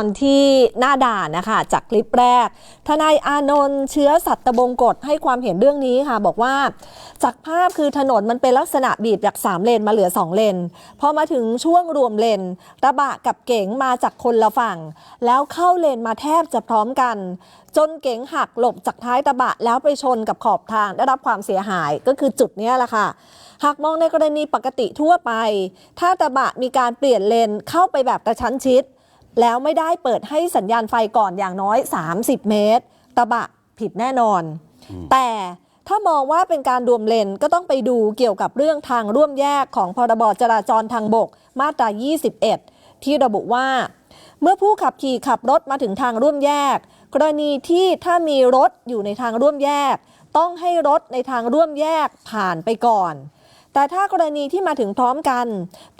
ตอนที่หน้าด่านนะคะจากคลิปแรก ทนายอานนท์เชื้อสัตบงกฎให้ความเห็นเรื่องนี้ค่ะ บอกว่า จากภาพคือถนนมันเป็นลักษณะบีบจาก 3 เลนมาเหลือ 2 เลน พอมาถึงช่วงรวมเลนกระบะกับเก๋งมาจากคนละฝั่ง แล้วเข้าเลนมาแทบจะพร้อมกัน จนเก๋งหักหลบจากท้ายกระบะแล้วไปชนกับขอบทางได้รับความเสียหายก็คือจุดนี้แหละค่ะหากมองในกรณีปกติทั่วไป ถ้ากระบะมีการเปลี่ยนเลนเข้าไปแบบกระชั้นชิด แล้วไม่ได้เปิดให้สัญญาณไฟก่อนอย่างน้อย 30 เมตรกระบะผิดแน่นอน แต่ถ้ามองว่าเป็นการรวมเลนก็ต้องไปดูเกี่ยวกับเรื่องทางร่วมแยกของพรบจราจรทางบก มาตรา 21 ที่ระบุว่า เมื่อผู้ขับขี่ขับรถมาถึงทางร่วมแยก กรณีที่ถ้ามีรถอยู่ในทางร่วมแยก ต้องให้รถในทางร่วมแยกผ่านไปก่อน แต่ถ้ากรณีที่มาถึงพร้อมกัน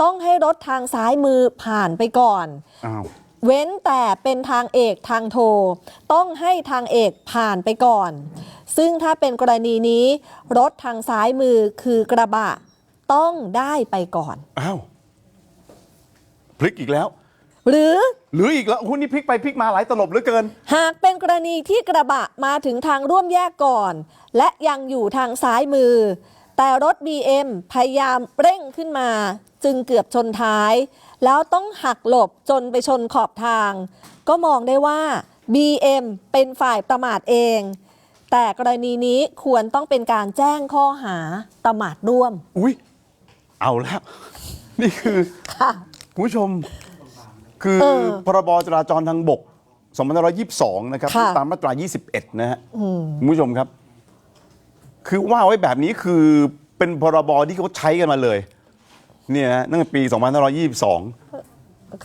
ต้องให้รถทางซ้ายมือผ่านไปก่อนอ้าว เว้นแต่เป็นทางเอกทางโทต้องให้ทางเอกผ่านไปก่อน ซึ่งถ้าเป็นกรณีนี้ รถทางซ้ายมือคือกระบะ ต้องได้ไปก่อน อ้าวพลิกอีกแล้ว หรือหรืออีกแล้วหุ้นนี่พลิกไปพลิกมาหลายตลบเหลือเกิน หากเป็นกรณีที่กระบะมาถึงทางร่วมแยกก่อน และยังอยู่ทางซ้ายมือ แต่รถ BM พยายามเร่งขึ้นมา จึงเกือบชนท้าย แล้วต้องหักหลบจนไปชนขอบทาง ก็มองได้ว่า BM เป็นฝ่ายประมาทเอง แต่กรณีนี้ควรต้องเป็นการแจ้งข้อหาประมาทร่วม อุ้ยเอาแล้ว นี่คือค่ะ คุณผู้ชม คือเออพรบจราจรทางบก2522 นะครับ ค่ะ ตามมาตรา 21 นะฮะคุณผู้ชมครับ คือว่าไว้แบบนี้คือเป็นพรบที่เขาใช้กันมาเลย เนี่ยนะตั้งแต่ปี2522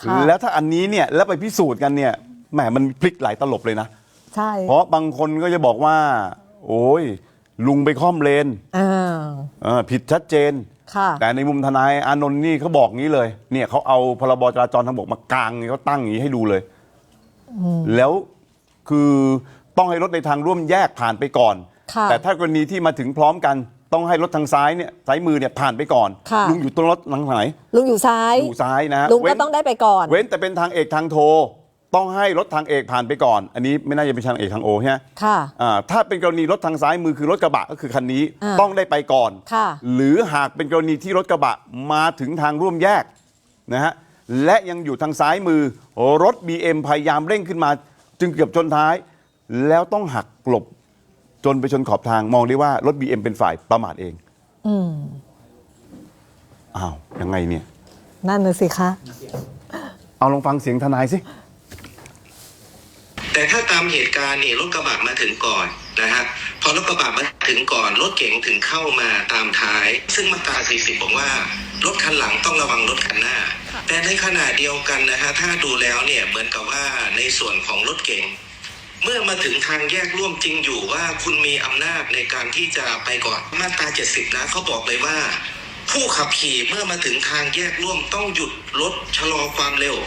ค่ะแล้วถ้าอันนี้เนี่ยแล้วไปพิสูจน์กันเนี่ยแหมมันพลิกหลายตลบเลยนะ ใช่เพราะบางคนก็จะบอกว่า โอ้ยลุงไปค่อมเลนอ่าเออผิดชัดเจน ค่ะ แต่ในมุมทนายอานนท์นี่เขาบอกงี้เลย เนี่ยเขาเอาพรบจราจรทางบกมากางนี่เขาตั้งอย่างนี้ให้ดูเลย แล้วคือต้องให้รถในทางร่วมแยกผ่านไปก่อนค่ะ แต่ถ้ากรณีที่มาถึงพร้อมกันต้องให้รถทางซ้ายเนี่ยซ้ายมือเนี่ยผ่านไปก่อนค่ะลุงอยู่ตรงรถหลังไหนลุงอยู่ซ้ายอยู่ซ้ายนะฮะลุงก็เว้นต้องได้ไปก่อน เว้นแต่เป็นทางเอกทางโทต้องให้รถทางเอกผ่านไปก่อน อันนี้ไม่น่าจะเป็นทางเอกทางโอใช่ไหมค่ะอ่าถ้าเป็นกรณีรถทางซ้ายมือคือรถกระบะก็คือคันนี้อ่าต้องได้ไปก่อนค่ะหรือหากเป็นกรณีที่รถกระบะมาถึงทางร่วมแยกนะฮะและยังอยู่ทางซ้ายมือรถ BM พยายามเร่งขึ้นมา จึงเกือบชนท้าย แล้วต้องหักกลบ จนไปชนขอบทางมองได้ว่ารถ BM เป็นฝ่ายประมาทเองอืมอ้าวยังไงเนี่ย นั่นน่ะสิคะเอาลองฟังเสียงทนายสิ แต่ถ้าตามเหตุการณ์นี่รถกระบะมาถึงก่อนนะฮะพอรถกระบะมาถึงก่อน รถเก๋งถึงเข้ามาตามท้าย ซึ่งมาตรา 40 บอกว่า รถคันหลังต้องระวังรถคันหน้า แต่ในขณะเดียวกันนะฮะถ้าดูแล้วเนี่ยเหมือนกับว่าในส่วนของรถเก๋ง เมื่อมาถึงทางแยกร่วมจริงอยู่ว่าคุณมีอำนาจในการที่จะไปก่อนมาตรา70 นะเขาบอกเลยว่า ผู้ขับขี่เมื่อมาถึงทางแยกร่วมต้องหยุดรถชะลอความเร็ว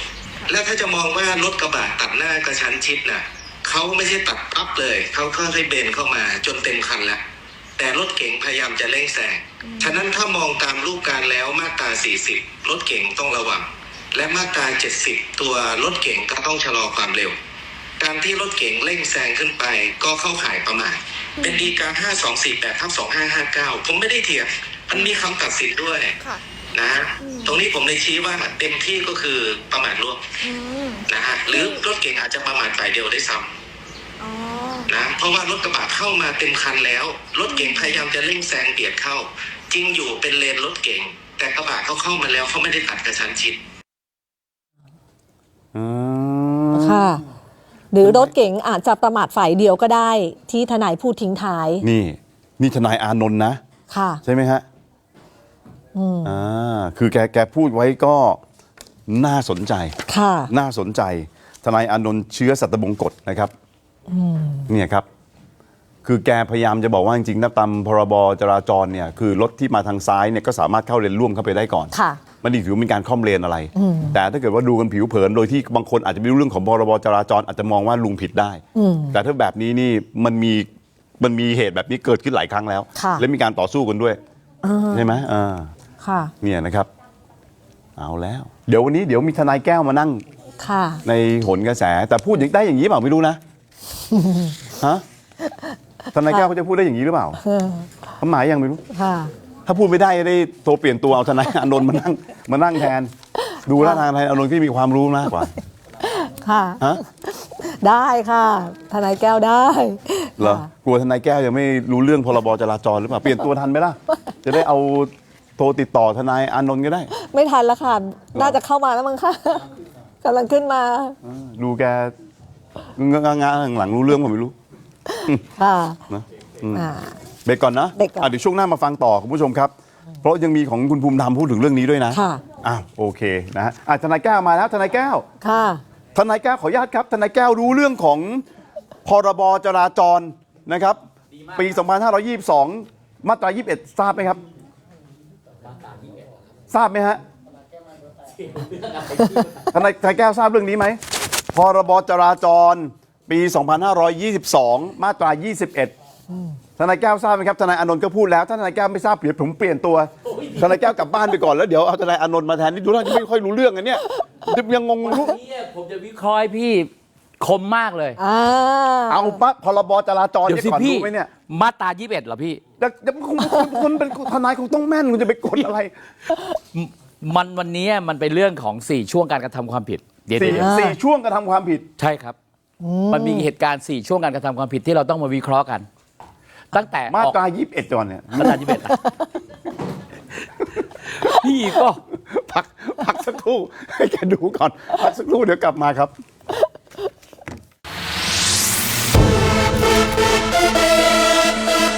และถ้าจะมองว่ารถกระบะตัดหน้ากระชั้นชิดน่ะเขาไม่ใช่ตัดปั๊บเลยเขาค่อยๆเบนเข้ามาจนเต็มคันแล้วแต่รถเก๋งพยายามจะเร่งแซงฉะนั้นถ้ามองตามรูปการแล้วมาตรา 40 รถเก๋งต้องระวัง และมาตรา 70 ตัวรถเก๋งก็ต้องชะลอความเร็ว การที่รถเก๋งเร่งแซงขึ้นไป ก็เข้าข่ายประมาทเป็นดีกา5248ทับ2559ผมไม่ได้เถียงมันมีคำตัดสินด้วยค่ะนะฮะตรงนี้ผมเลยชี้ว่าเต็มที่ก็คือประมาทร่วมอืมนะฮะหรือรถเก๋งอาจจะประมาทฝ่ายเดียวได้วยซ้อ๋อำนะเพราะว่ารถกระบะเข้ามาเต็มคันแล้ว รถเก๋งพยายามจะเร่งแซงเบียดเข้า จริงอยู่เป็นเลนรถเก๋งแต่กระบะเขาเข้ามาแล้วเขาไม่ได้ตัดกระชั้นชิด อืมค่ะ หรือรถเก๋งอาจจะประมาทฝ่ายเดียวก็ได้ ที่ทนายพูดทิ้งท้าย นี่ นี่ทนายอานนท์นะ ค่ะ ใช่ไหมฮะอืมอ่าคือแกแกพูดไว้ก็น่าสนใจ ค่ะ น่าสนใจ ทนายอานนท์เชื้อสัตบงกฎนะครับเนี่ยครับ คือแกพยายามจะบอกว่าจริงๆนะตามพรบจราจรเนี่ย คือรถที่มาทางซ้ายเนี่ยก็สามารถเข้าเลนร่วมเข้าไปได้ก่อนค่ะ มันนี่ถือว่าเป็นการค่อมเลนอะไร แต่ถ้าเกิดว่าดูกันผิวเผิน โดยที่บางคนอาจจะไม่รู้เรื่องของพรบจราจรอาจจะมองว่าลุงผิดได้อืมแต่ถ้าแบบนี้นี่มันมีมันมีเหตุแบบนี้เกิดขึ้นหลายครั้งแล้วค่ะและมีการต่อสู้กันด้วยอ่าใช่ไหมอ่าค่ะเนี่ยนะครับ เอาแล้ว เดี๋ยววันนี้เดี๋ยวมีทนายแก้วมานั่งค่ะ ในโหนกระแส แต่พูดอย่างได้อย่างนี้เปล่าไม่รู้นะฮะทนายแก้วเขาจะพูดได้อย่างนี้หรือเปล่าเออเขาหมายยังไม่รู้ค่ะ ถ้าพูดไม่ได้จะได้โทรเปลี่ยนตัวเอาทนายอานนท์มานั่งมานั่งแทน ดูแลวทางทนายอานนท์ที่มีความรู้มากกว่า ค่ะ ฮะ ได้ค่ะ ทนายแก้วได้ เหรอค่ะกลัวทนายแก้วยังไม่รู้เรื่องพรบจราจรหรือเปล่า เปลี่ยนตัวทันไหมล่ะ จะได้เอาโทรติดต่อทนายอานนท์ก็ได้ไม่ทันแล้วค่ะ น่าจะเข้ามาแล้วมั้งค่ะกำลังขึ้นมาดูแกงงงๆหลังๆรู้เรื่องผมไม่รู้ ค่ะนะอืมอ่า เบรกก่อนนะเบรกก่อน อะเดี๋ยวช่วงหน้ามาฟังต่อคุณผู้ชมครับ เพราะยังมีของคุณภูมิธรรมพูดถึงเรื่องนี้ด้วยนะค่ะ อ้าวโอเคนะฮะอะทนายแก้วมาแล้วทนายแก้ว ค่ะ ทนายแก้วขออนุญาตครับทนายแก้วรู้เรื่องของพรบจราจรนะครับ ปี 2522 มาตรา 21 ทราบไหมครับ ทราบไหมฮะทนายทนายแก้วทราบเรื่องนี้ไหมพรบจราจรปี 2522 มาตรา 21 ทนายแก้วทราบไหมครับทนายอานนท์ก็พูดแล้วถ้าทนายแก้วไม่ทราบเดี๋ยวผมเปลี่ยนตัวทนายแก้วกลับบ้านไปก่อนแล้วเดี๋ยวเอาทนายอานนท์มาแทนนี่ดูท่าจะไม่ค่อยรู้เรื่องอันเนี้ยยังงงรู้ เนี่ยผมจะวิเคราะห์ให้พี่คมมากเลย อ่า เอาปะพรบจราจรเดี๋ยวเนี่ยสิก่อนพี่ รู้ไหมเนี่ยมาตรา21เหรอพี่ แต่แต่คุณคุณคุณเป็นทนายคงต้องแม่นคุณจะไปกดอะไรมมันวันนี้มันเป็นเรื่องของ 4 ช่วงการกระทำความผิด เดี๋ยวสี่เดี๋ยวสี่ช่วงกระทำความผิด ใช่ครับ มันมีเหตุการณ์ 4 ช่วงการกระทำความผิดที่เราต้องมาวิเคราะห์กัน ตั้งแต่มาออกตรา21จอนเนี่ยมาตรา21อะพี่ก็ พักพักสักครู่ให้แกดูก่อน พักสักครู่เดี๋ยวกลับมาครับ